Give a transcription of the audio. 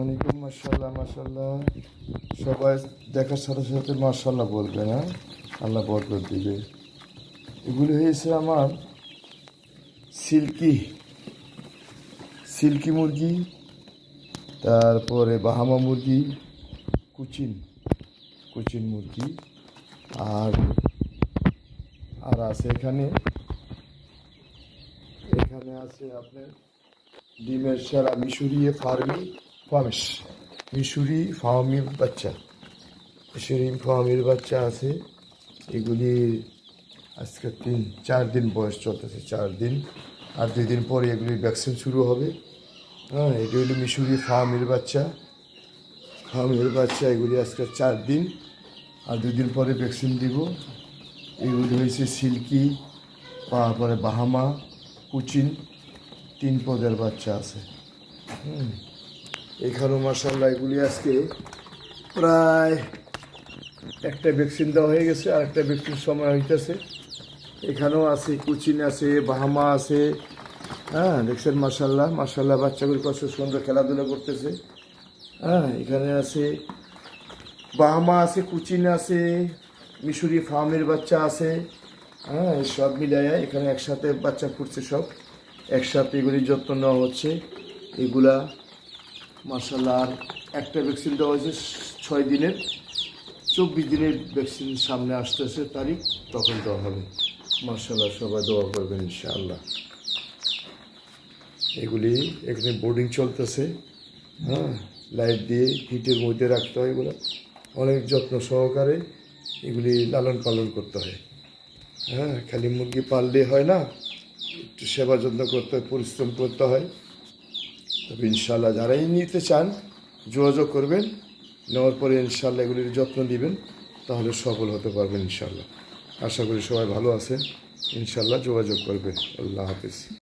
আসসালামাইকুম মার্শাল্লাহ মার্শাল্লাহ সবাই দেখার সাথে সাথে মার্শাল্লাহ বলবে না আল্লাহ বরকত দিবে। এগুলি হয়েছে আমার সিল্কি সিল্কি মুরগি, তারপরে বাহামা মুরগি, কুচিন কুচিন মুরগি, আর আর আছে এখানে এখানে আছে আপনার ডিমের সারা মিশরি ফার্মি। ফার্মিস মিশরি ফার্মির বাচ্চা। মিশরি ফার্মির বাচ্চা আছে। এগুলি আজকে তিন, চার দিন বয়স চলতেছে, চার দিন। আর দুই দিন পরে এগুলি ভ্যাকসিন শুরু হবে। হ্যাঁ এটি হলো মিশরি ফার্মের বাচ্চা। ফার্মের বাচ্চা এগুলি আজকে চার দিন। আর দুই দিন পরে ভ্যাকসিন দিব। এগুলি হয়েছে সিল্কি, তারপরে বাহামা, কুচিন, তিন পদের বাচ্চা আছে। হুম। এখানেও মার্শাল্লাহ এগুলি আজকে প্রায় একটা ভ্যাকসিন দেওয়া হয়ে গেছে, আর একটা ভ্যাকসিন সময় হইতেছে। এখানেও আছে কুচিন আছে, বাহামা আছে হ্যাঁ দেখছেন মার্শাল্লাহ মার্শাল্লাহ বাচ্চাগুলি কত সুন্দর খেলাধুলা করতেছে। হ্যাঁ এখানে আছে বাহামা আছে, কুচিন আছে, মিশরি ফার্মের বাচ্চা আছে হ্যাঁ সব মিলাইয়া এখানে একসাথে বাচ্চা ফুটছে সব। একসাথে এগুলির যত্ন নেওয়া হচ্ছে। এগুলা মার্শাল্লাহ একটা ভ্যাকসিন দেওয়া হয়েছে ছয় দিনের। চব্বিশ দিনের ভ্যাকসিন সামনে আসতেছে তারিখ, তখন দেওয়া হবে। মার্শাল্লাহ, সবাই দোয়া করবেন ইনশাআল্লাহ। এগুলি এখানে বোর্ডিং চলতেছে হ্যাঁ? লাইট দিয়ে হিটের মধ্যে রাখতে হয় এগুলো। অনেক যত্ন সহকারে এগুলি লালন পালন করতে হয়। হ্যাঁ খালি মুরগি পাললে হয় না, একটু সেবা যত্ন করতে হয়, পরিশ্রম করতে হয়। তবে ইনশাল্লাহ যারাই নিতে চান, যোগাযোগ করবেন, নেওয়ার পরে ইনশাল্লাহ এগুলির যত্ন নেবেন, তাহলে সফল হতে পারবেন ইনশাল্লাহ আশা করি সবাই ভালো আছেন। ইনশাল্লাহ যোগাযোগ করবেন। আল্লাহ হাফিজ।